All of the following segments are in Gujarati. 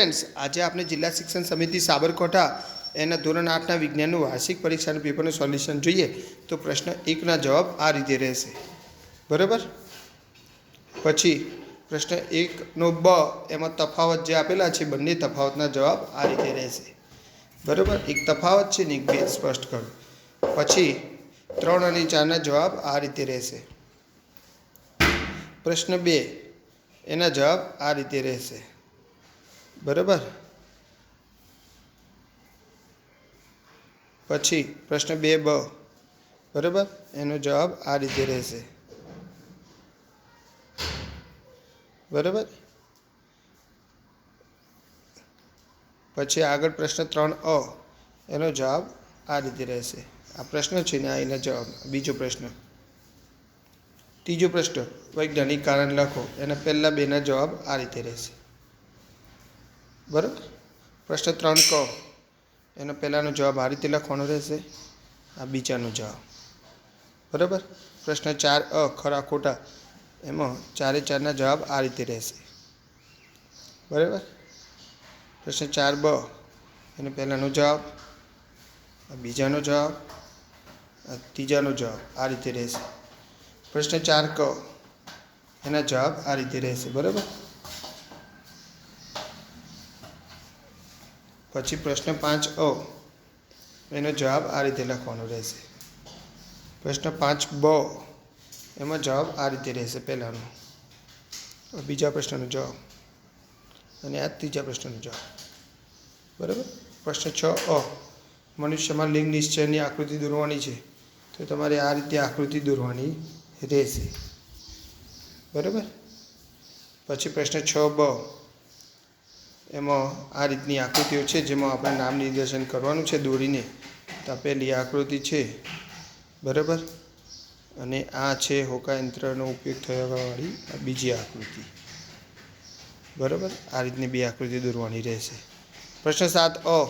ફ્રેન્ડ્સ આજે આપણે જિલ્લા શિક્ષણ સમિતિ સાબરકાંઠા એના ધોરણ આઠના વિજ્ઞાનનું વાર્ષિક પરીક્ષાનું પેપરનું સોલ્યુશન જોઈએ તો પ્રશ્ન એકના જવાબ આ રીતે રહેશે. બરાબર? પછી પ્રશ્ન એકનો બ એમાં તફાવત જે આપેલા છે, બંને તફાવતના જવાબ આ રીતે રહેશે. બરાબર? એક તફાવત છે ને એક બે સ્પષ્ટ કરો. પછી ત્રણ અને ચારના જવાબ આ રીતે રહેશે. પ્રશ્ન બે, એના જવાબ આ રીતે રહેશે. બરાબર? પછી પ્રશ્ન બે બ. બરાબર? એનો જવાબ આ રીતે રહેશે. બરાબર? પછી આગળ પ્રશ્ન ત્રણ અ. એનો જવાબ આ રીતે રહેશે. આ પ્રશ્ન છે ને આ એના જવાબ. બીજો પ્રશ્ન. ત્રીજો પ્રશ્ન. વૈજ્ઞાનિક કારણ લખો. એના પહેલાં બેના જવાબ આ રીતે રહેશે. બરાબર? પ્રશ્ન ત્રણ ક એનો પહેલાંનો જવાબ આ રીતે લખવાનો રહેશે. આ બીજાનો જવાબ. બરાબર? પ્રશ્ન ચાર અ, ખરા, ખોટા. એમાં ચારે ચારના જવાબ આ રીતે રહેશે. બરાબર? પ્રશ્ન ચાર બ, એનો પહેલાંનો જવાબ. બીજાનો જવાબ. ત્રીજાનો જવાબ આ રીતે રહેશે. પ્રશ્ન ચાર ક, એના જવાબ આ રીતે રહેશે. બરાબર? પછી પ્રશ્ન પાંચ અ. એનો જવાબ આ રીતે લખવાનો રહેશે. પ્રશ્ન પાંચ બ. એમાં જવાબ આ રીતે રહેશે પહેલાંનો. બીજા પ્રશ્નનો જવાબ. અને આ ત્રીજા પ્રશ્નનો જવાબ. બરાબર? પ્રશ્ન છ અ. મનુષ્યમાં લિંગ નિશ્ચયની આકૃતિ દોરવાની છે. તો તમારે આ રીતે આકૃતિ દોરવાની રહેશે. બરાબર? પછી પ્રશ્ન છ બ. એમાં આ રીતની આકૃતિઓ છે, જેમાં આપણે નામ નિર્દેશન કરવાનું છે દોરીને. તો પહેલી આકૃતિ છે, બરાબર? અને આ છે હોકાયંત્રનો ઉપયોગ થવાવાળી બીજી આકૃતિ. બરાબર? આ રીતની બે આકૃતિ દોરવાની રહેશે. પ્રશ્ન સાત અ,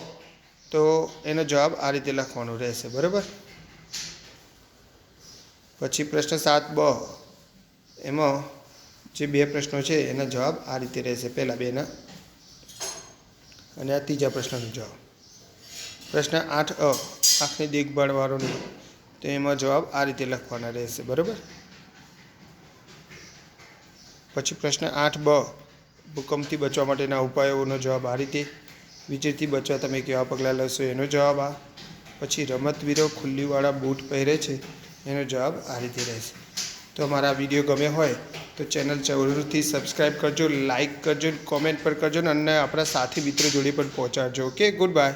તો એનો જવાબ આ રીતે લખવાનો રહેશે, બરાબર? પછી પ્રશ્ન સાત બ, એમાં જે બે પ્રશ્નો છે, એના જવાબ આ રીતે રહેશે. પહેલાં બેના અને આ ત્રીજા પ્રશ્નનો જવાબ. પ્રશ્ન આઠ અ, આંખની દેખભાળવાળોની તો એમાં જવાબ આ રીતે લખવાના રહેશે, બરાબર? પછી પ્રશ્ન આઠ બ, ભૂકંપથી બચવા માટેના ઉપાયોનો જવાબ આ રીતે. વીજળીથી બચવા તમે કેવા પગલાં લેશો એનો જવાબ આ. પછી રમતવીરો ખુલ્લીવાળા બૂટ પહેરે છે, એનો જવાબ આ રીતે રહેશે. તો અમારા વીડિયો ગમે હોય તો ચેનલ જરૂરથી સબસ્ક્રાઈબ કરજો લાઇક કરજો કોમેન્ટ પર કરજો અને આપણા સાથી મિત્રો જોડે પણ પહોંચાડજો. Okay good bye